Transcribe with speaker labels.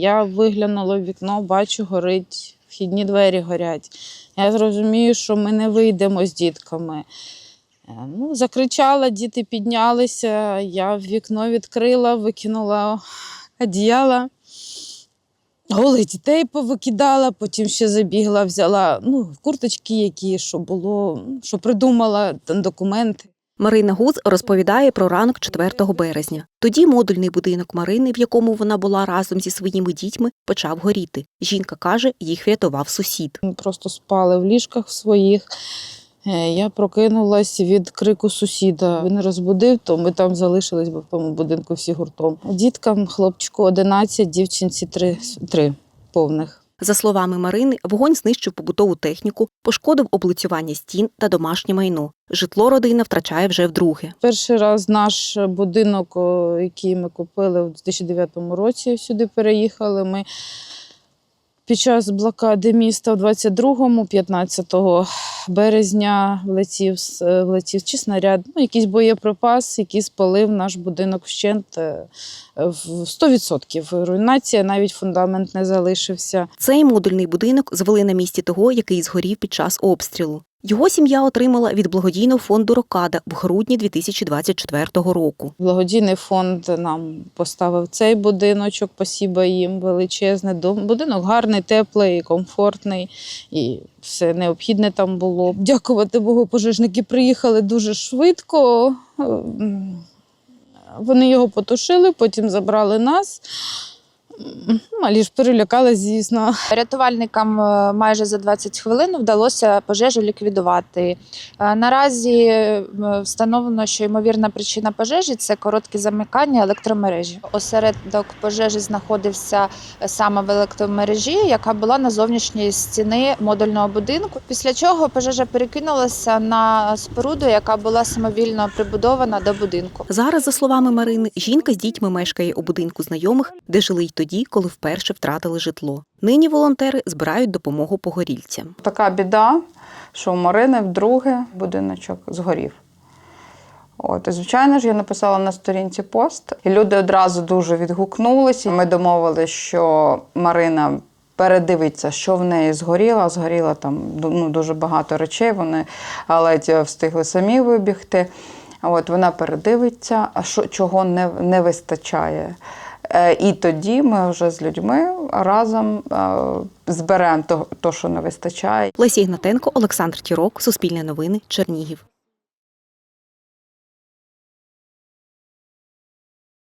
Speaker 1: Я виглянула в вікно, бачу, горить, вхідні двері горять. Я зрозумію, що ми не вийдемо з дітками. Е, Ну, закричала, діти піднялися. Я вікно відкрила, викинула одіяла. Голих дітей повикидала, потім ще забігла, взяла ну, курточки, які, що було, що придумала, документи.
Speaker 2: Марина Гуз розповідає про ранок 4 березня. Тоді модульний будинок Марини, в якому вона була разом зі своїми дітьми, почав горіти. Жінка каже, їх врятував сусід.
Speaker 1: Ми просто спали в ліжках своїх. Е, Я прокинулась від крику сусіда. Він розбудив, то ми там залишились бо в тому будинку всі гуртом. Діткам, хлопчику 11, дівчинці 3, 3 повних.
Speaker 2: За словами Марини, вогонь знищив побутову техніку, пошкодив облицювання стін та домашнє майно. Житло родина втрачає вже вдруге.
Speaker 1: Перший раз наш будинок, який ми купили у 2009 році, сюди переїхали. Ми під час блокади міста в 22-му, 15 березня влетів, влетів чи снаряд, ну, якийсь боєприпас, який спалив наш будинок вщент е, в 100%. Руйнація, навіть фундамент не залишився.
Speaker 2: Цей модульний будинок звели на місці того, який згорів під час обстрілу. Його сім'я отримала від благодійного фонду Рокада в грудні 2024 року.
Speaker 1: Благодійний фонд нам поставив цей будиночок, спасіба їм величезне. Будинок гарний, теплий, комфортний і все необхідне там було. Дякувати Богу, пожежники приїхали дуже швидко. Ем, Вони його потушили, потім забрали нас. Малі ж перелякались, звісно.
Speaker 3: Рятувальникам е, майже за 20 хвилин вдалося пожежу ліквідувати. Е, Наразі е, встановлено, що ймовірна причина пожежі це коротке замикання електромережі. Осередок пожежі знаходився саме в електромережі, яка була на зовнішній стіни модульного будинку. Після чого пожежа перекинулася на споруду, яка була самовільно прибудована до будинку.
Speaker 2: Зараз, за словами Марини, жінка з дітьми мешкає у будинку знайомих, де жили й тоді, коли вперше втратили житло. Нині волонтери збирають допомогу погорільцям.
Speaker 4: Така біда, що у Марини вдруге будиночок згорів. От, і, звичайно ж, я написала на сторінці пост, і люди одразу дуже відгукнулися. Ми домовилися, що Марина передивиться, що в неї згоріло. Згоріло там ну, дуже багато речей, вони ледь встигли самі вибігти. От, вона передивиться, а що, чого не, не вистачає. Е, І тоді ми вже з людьми разом е, зберемо то, що не вистачає.
Speaker 2: Лесі Ігнатенко, Олександр Тірок, Суспільне новини, Чернігів.